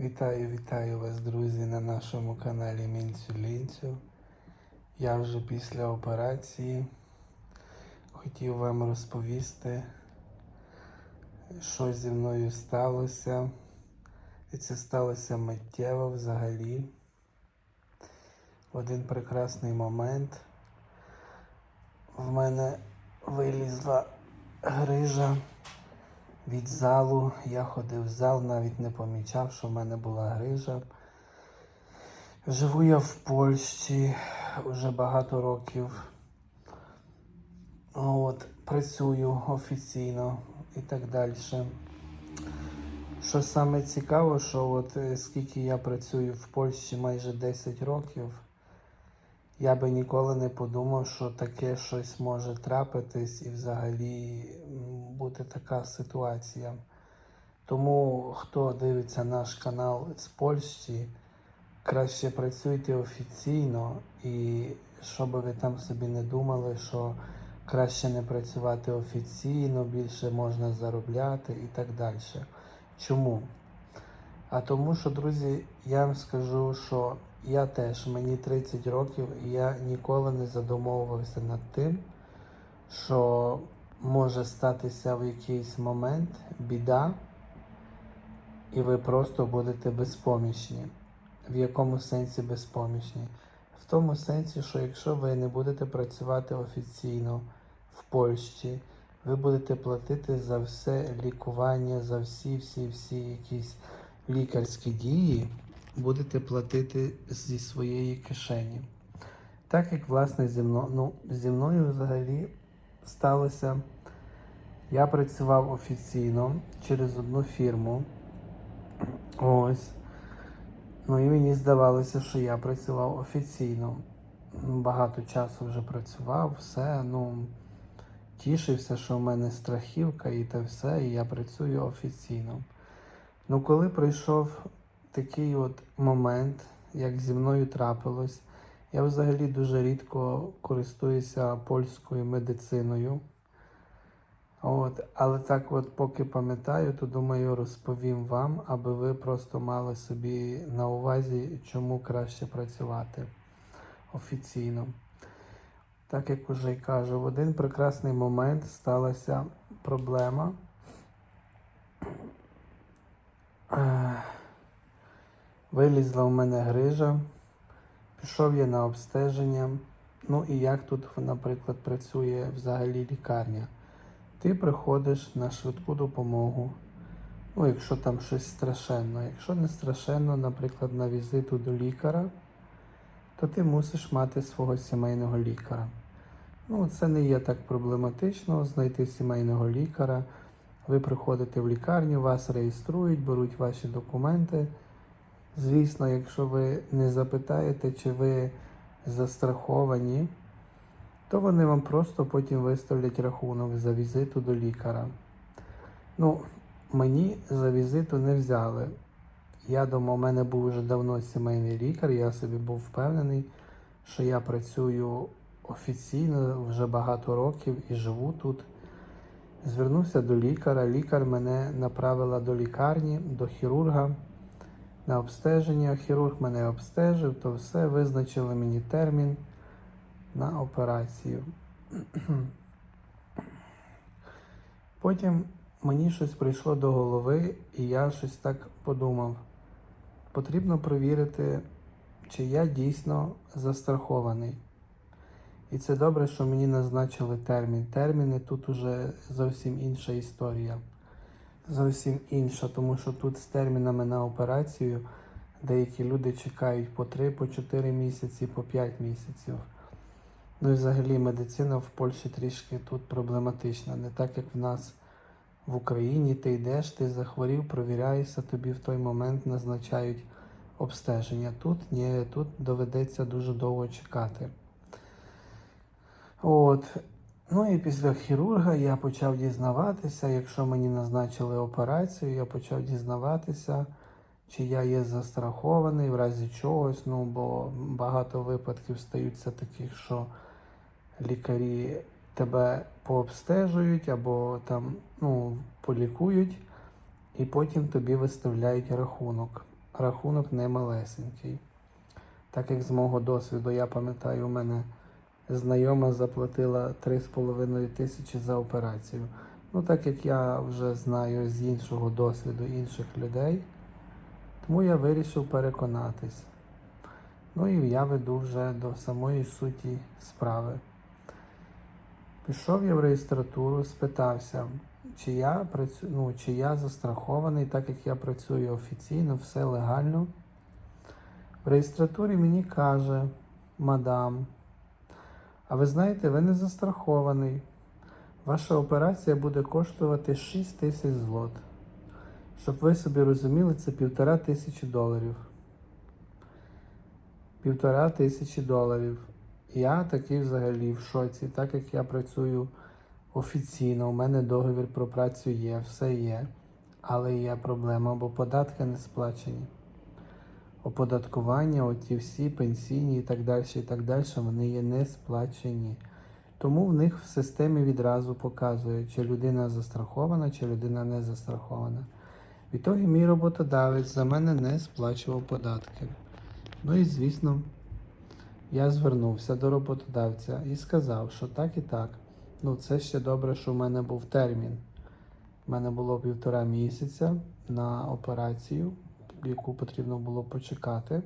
Вітаю, вітаю вас, друзі, на нашому каналі Мінцю Лінцю. Я вже після операції хотів вам розповісти, що зі мною сталося. І це сталося миттєво взагалі. В один прекрасний момент в мене вилізла грижа від залу. Я ходив в зал, навіть не помічав, що в мене була грижа. Живу я в Польщі вже багато років. От, працюю офіційно і так далі. Що саме цікаво, що от е, скільки я працюю в Польщі майже 10 років, я би ніколи не подумав, що таке щось може трапитись і взагалі бути така ситуація. Тому хто дивиться наш канал з Польщі, краще працюйте офіційно і щоб ви там собі не думали, що краще не працювати офіційно, більше можна заробляти і так далі. Чому? А тому, що, друзі, я вам скажу, що я теж, мені 30 років, і я ніколи не задумовувався над тим, що може статися в якийсь момент біда, і ви просто будете безпомічні. В якому сенсі безпомічні? В тому сенсі, що якщо ви не будете працювати офіційно в Польщі, ви будете платити за все лікування, за всі, всі, всі якісь лікарські дії, будете платити зі своєї кишені. Так як, власне, зі мною, ну, зі мною взагалі сталося, я працював офіційно через одну фірму. Ось. Ну і мені здавалося, що я працював офіційно. Багато часу вже працював, все. Ну, тішився, що в мене страхівка і те все, і я працюю офіційно. Ну, коли прийшов такий от момент, як зі мною трапилось, я взагалі дуже рідко користуюся польською медициною. От, але так, от, поки пам'ятаю, то думаю, розповім вам, аби ви просто мали собі на увазі, чому краще працювати офіційно. Так як уже й кажу, в один прекрасний момент сталася проблема. Вилізла в мене грижа, пішов я на обстеження. Ну і як тут, наприклад, працює взагалі лікарня. Ти приходиш на швидку допомогу. Ну, якщо там щось страшенно. Якщо не страшенно, наприклад, на візиту до лікаря, то ти мусиш мати свого сімейного лікаря. Ну, це не є так проблематично знайти сімейного лікаря. Ви приходите в лікарню, вас реєструють, беруть ваші документи. Звісно, якщо ви не запитаєте, чи ви застраховані, то вони вам просто потім виставлять рахунок за візиту до лікаря. Ну, мені за візиту не взяли. Я думав, у мене був вже давно сімейний лікар, я собі був впевнений, що я працюю офіційно вже багато років і живу тут. Звернувся до лікаря. Лікар мене направила до лікарні, до хірурга на обстеження. Хірург мене обстежив, то все, визначили мені термін на операцію. Потім мені щось прийшло до голови, і я щось так подумав. Потрібно перевірити, чи я дійсно застрахований. І це добре, що мені назначили термін. Терміни тут уже зовсім інша історія. Зовсім інша, тому що тут з термінами на операцію деякі люди чекають по 3, по 4 місяці, по 5 місяців. Ну і взагалі медицина в Польщі трішки тут проблематична. Не так як в нас в Україні ти йдеш, ти захворів, провіряєшся, тобі в той момент назначають обстеження. Тут ні, тут доведеться дуже довго чекати. От. Ну і після хірурга я почав дізнаватися, якщо мені назначили операцію, я почав дізнаватися, чи я є застрахований в разі чогось. Ну, бо багато випадків стаються таких, що лікарі тебе пообстежують або там ну, полікують, і потім тобі виставляють рахунок. рахунок не малесенький. Так як з мого досвіду, я пам'ятаю, у мене знайома заплатила 3,5 тисячі за операцію. Ну, так як я вже знаю з іншого досвіду інших людей, тому я вирішив переконатись. Ну і я веду вже до самої суті справи. Пішов я в реєстратуру, спитався, чи я працю... ну, чи я застрахований, так як я працюю офіційно, все легально. В реєстратурі мені каже, мадам, а ви знаєте, ви не застрахований. Ваша операція буде коштувати 6 тисяч злот. Щоб ви собі розуміли, це півтора тисячі доларів. Півтора тисячі доларів. Я такий взагалі в шоці, так як я працюю офіційно, у мене договір про працю є, все є. Але є проблема, бо податки не сплачені. Оподаткування, оті всі пенсійні і так далі, і так далі, вони є не сплачені. Тому в них в системі відразу показує, чи людина застрахована, чи людина не застрахована. Відтоді мій роботодавець за мене не сплачував податки. Ну і звісно, я звернувся до роботодавця і сказав, що так і так. Ну, це ще добре, що в мене був термін. У мене було півтора місяця на операцію, яку потрібно було почекати.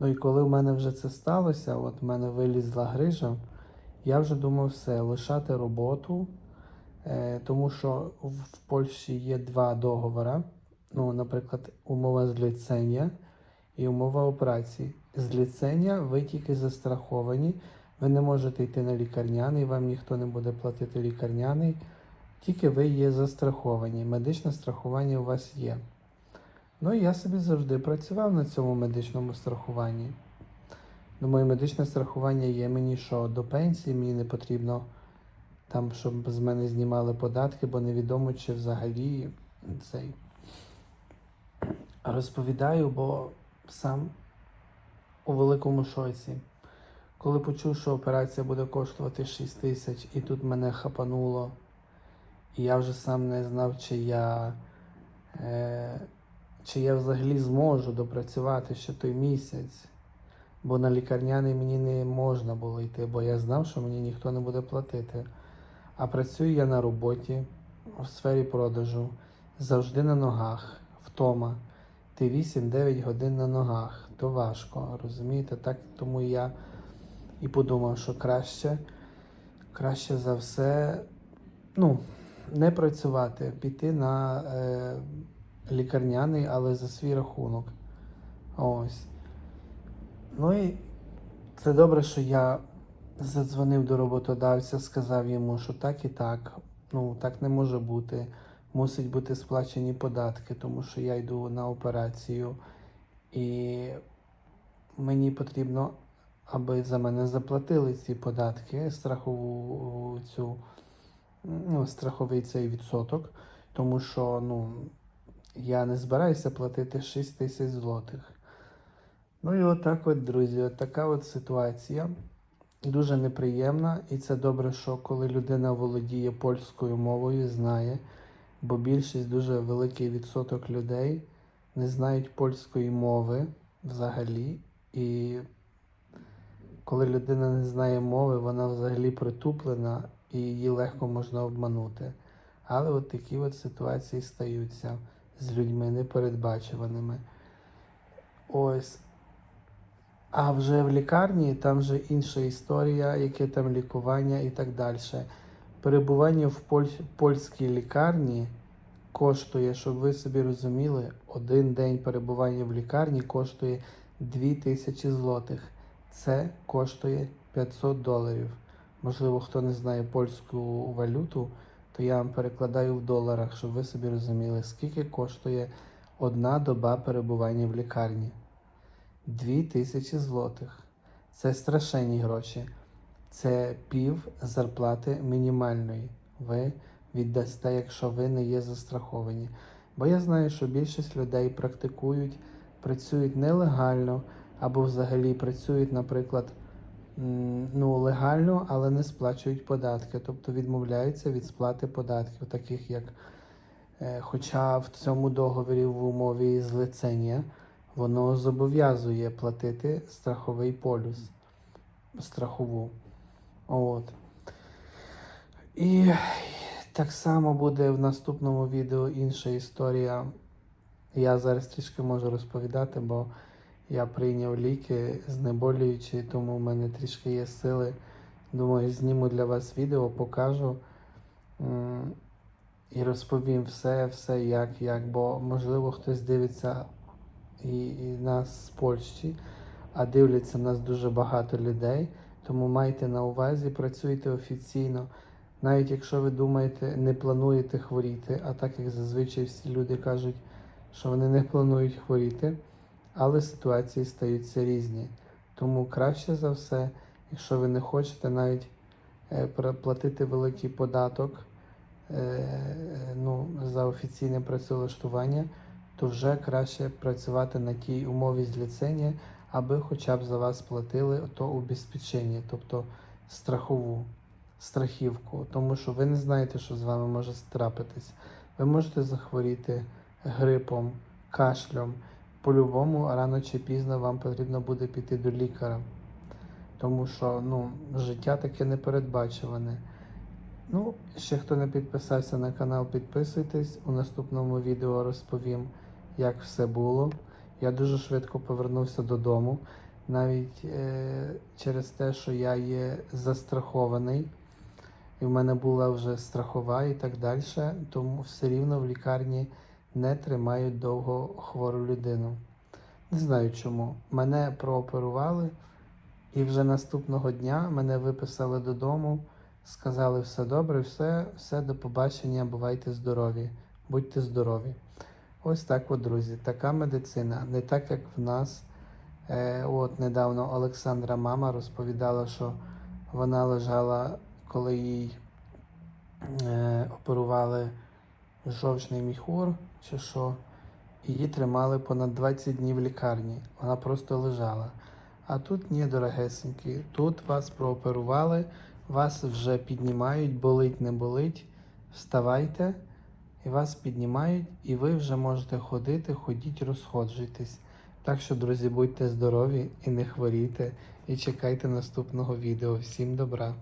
Ну і коли в мене вже це сталося, от в мене вилізла грижа, я вже думав все, лишати роботу, е, тому що в Польщі є два договори. Ну, наприклад, умова зліцення і умова операції. З ліцення ви тільки застраховані, ви не можете йти на лікарняний, вам ніхто не буде платити лікарняний, тільки ви є застраховані. Медичне страхування у вас є. Ну я собі завжди працював на цьому медичному страхуванні. Думаю, медичне страхування є мені що до пенсії, мені не потрібно там, щоб з мене знімали податки, бо невідомо, чи взагалі цей розповідаю, бо сам у великому шоці. Коли почув, що операція буде коштувати 6 тисяч, і тут мене хапануло, і я вже сам не знав, чи я, е, чи я взагалі зможу допрацювати ще той місяць. Бо на лікарняний мені не можна було йти, бо я знав, що мені ніхто не буде платити. А працюю я на роботі в сфері продажу, завжди на ногах, втома. Ти 8-9 годин на ногах, то важко, розумієте? Так тому я і подумав, що краще, краще за все, ну, не працювати, піти на е, лікарняний, але за свій рахунок. Ось. Ну і це добре, що я задзвонив до роботодавця, сказав йому, що так і так, ну так не може бути. Мусить бути сплачені податки, тому що я йду на операцію, і мені потрібно, аби за мене заплатили ці податки, страхову цю, ну, страховий цей відсоток, тому що ну, я не збираюся платити 6 тисяч злотих. Ну і отак от, друзі, от така от ситуація. Дуже неприємна, і це добре, що коли людина володіє польською мовою, знає, бо більшість дуже великий відсоток людей не знають польської мови взагалі. І коли людина не знає мови, вона взагалі притуплена і її легко можна обманути. Але от такі от ситуації стаються з людьми непередбачуваними. Ось. А вже в лікарні там вже інша історія, яке там лікування і так далі. Перебування в поль- польській лікарні коштує, щоб ви собі розуміли, один день перебування в лікарні коштує 2000 злотих. Це коштує 500 доларів. Можливо, хто не знає польську валюту, то я вам перекладаю в доларах, щоб ви собі розуміли, скільки коштує одна доба перебування в лікарні. 2000 злотих. Це страшенні гроші. Це пів зарплати мінімальної. Ви віддасте, якщо ви не є застраховані. Бо я знаю, що більшість людей практикують, працюють нелегально або взагалі працюють, наприклад, ну, легально, але не сплачують податки, тобто відмовляються від сплати податків, таких як Е, Хоча в цьому договорі в умові злицення воно зобов'язує платити страховий полюс, страхову. От. І так само буде в наступному відео інша історія. Я зараз трішки можу розповідати, бо я прийняв ліки знеболюючі, тому в мене трішки є сили. Думаю, зніму для вас відео, покажу і розповім все, все як, як. Бо можливо хтось дивиться і, і нас з Польщі, а дивляться нас дуже багато людей. Тому майте на увазі, працюйте офіційно. Навіть якщо ви думаєте, не плануєте хворіти, а так як зазвичай всі люди кажуть, що вони не планують хворіти, але ситуації стаються різні. Тому краще за все, якщо ви не хочете навіть е, платити великий податок е, ну, за офіційне працевлаштування, то вже краще працювати на тій умові зліцення, аби хоча б за вас платили то убезпечення, тобто страхову страхівку, тому що ви не знаєте, що з вами може трапитись. Ви можете захворіти грипом, кашлем. По-любому, рано чи пізно вам потрібно буде піти до лікаря. Тому що ну, життя таке непередбачуване. Ну, ще хто не підписався на канал, підписуйтесь. У наступному відео розповім, як все було. Я дуже швидко повернувся додому, навіть е, через те, що я є застрахований, і в мене була вже страхова і так далі, тому все рівно в лікарні не тримають довго хвору людину. Не знаю чому. Мене прооперували, і вже наступного дня мене виписали додому, сказали все добре, все, все до побачення, бувайте здорові, будьте здорові. Ось так, от, друзі, така медицина, не так, як в нас. Е, от недавно Олександра мама розповідала, що вона лежала, коли їй е, оперували жовчний міхур чи що, її тримали понад 20 днів в лікарні. Вона просто лежала. А тут ні, дорогесенькі, тут вас прооперували, вас вже піднімають, болить, не болить. Вставайте, і вас піднімають, і ви вже можете ходити, ходіть, розходжуйтесь. Так що, друзі, будьте здорові і не хворійте, і чекайте наступного відео. Всім добра!